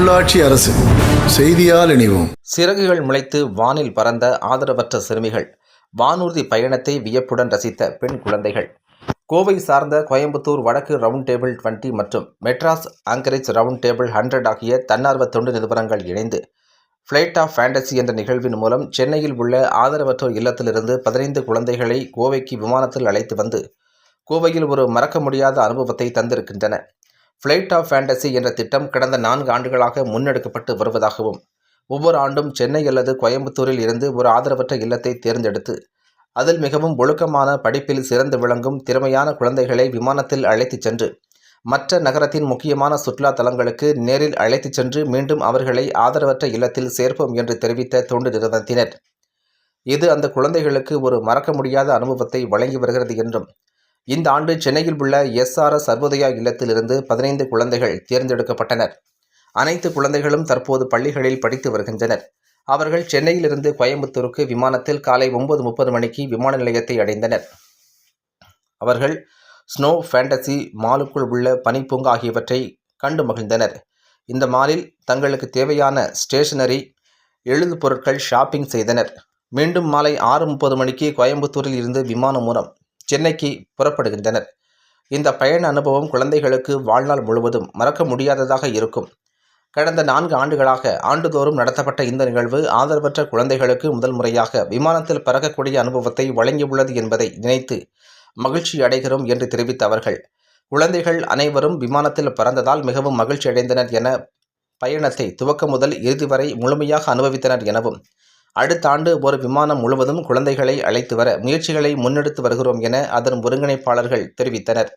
உள்ளாட்சி அரசு செய்தியால் இணைவோம். சிறகுகள் முளைத்து வானில் பறந்த ஆதரவற்ற சிறுமிகள் வானூர்தி பயணத்தை வியப்புடன் ரசித்த பெண் குழந்தைகள். கோவை சார்ந்த கோயம்புத்தூர் வடக்கு ரவுண்ட் டேபிள் 20 மற்றும் Madras anchorage round table hundred ஆகிய தன்னார்வ தொண்டு நிறுவனங்கள் இணைந்து ஃப்ளைட் ஆஃப் ஃபேண்டசி என்ற நிகழ்வின் மூலம் சென்னையில் உள்ள ஆதரவற்றோர் இல்லத்திலிருந்து பதினைந்து குழந்தைகளை கோவைக்கு விமானத்தில் அழைத்து வந்து கோவையில் ஒரு மறக்க முடியாத அனுபவத்தை தந்திருக்கின்றன. ஃப்ளைட் ஆஃப் ஃபேண்டசி என்ற திட்டம் கடந்த நான்கு ஆண்டுகளாக முன்னெடுக்கப்பட்டு வருவதாகவும் ஒவ்வொரு ஆண்டும் சென்னை அல்லது கோயம்புத்தூரில் இருந்து ஒரு ஆதரவற்ற இல்லத்தை தேர்ந்தெடுத்து அதில் மிகவும் ஒழுக்கமான படிப்பில் சிறந்து விளங்கும் திறமையான குழந்தைகளை விமானத்தில் அழைத்துச் சென்று மற்ற நகரத்தின் முக்கியமான சுற்றுலா தலங்களுக்கு நேரில் அழைத்துச் சென்று மீண்டும் அவர்களை ஆதரவற்ற இல்லத்தில் சேர்ப்போம் என்று தெரிவித்த தொண்டு நிறுவனத்தினர். இது அந்த குழந்தைகளுக்கு ஒரு மறக்க முடியாத அனுபவத்தை வழங்கி வருகிறது என்றும் இந்த ஆண்டு சென்னையில் உள்ள எஸ்ஆர்எஸ் சர்வோதயா இல்லத்திலிருந்து பதினைந்து குழந்தைகள் தேர்ந்தெடுக்கப்பட்டனர். அனைத்து குழந்தைகளும் தற்போது பள்ளிகளில் படித்து வருகின்றனர். அவர்கள் சென்னையிலிருந்து கோயம்புத்தூருக்கு விமானத்தில் காலை ஒன்பது முப்பது மணிக்கு விமான நிலையத்தை அடைந்தனர். அவர்கள் ஸ்னோ ஃபேண்டசி மாலுக்குள் உள்ள பனிப்பூங்கா ஆகியவற்றை கண்டு மகிழ்ந்தனர். இந்த மாலில் தங்களுக்கு தேவையான ஸ்டேஷனரி எழுது பொருட்கள் ஷாப்பிங் செய்தனர். மீண்டும் மாலை ஆறு முப்பது மணிக்கு கோயம்புத்தூரில் இருந்து விமானம் மூலம் சென்னைக்கு புறப்படுகின்றனர். இந்த பயண அனுபவம் குழந்தைகளுக்கு வாழ்நாள் முழுவதும் மறக்க முடியாததாக இருக்கும். கடந்த நான்கு ஆண்டுகளாக ஆண்டுதோறும் நடத்தப்பட்ட இந்த நிகழ்வு ஆதரவற்ற குழந்தைகளுக்கு முதல் முறையாக விமானத்தில் பறக்கக்கூடிய அனுபவத்தை வழங்கியுள்ளது என்பதை நினைத்து மகிழ்ச்சி அடைகிறோம் என்று தெரிவித்த அவர்கள் குழந்தைகள் அனைவரும் விமானத்தில் பறந்ததால் மிகவும் மகிழ்ச்சி அடைந்தனர் என பயணத்தை துவக்கம் முதல் இறுதி வரை முழுமையாக அனுபவித்தனர் எனவும் அடுத்த ஆண்டு ஒரு விமானம் முழுவதும் குழந்தைகளை அழைத்து வர முயற்சிகளை முன்னெடுத்து வருகிறோம் என அதன் ஒருங்கிணைப்பாளர்கள் தெரிவித்தனர்.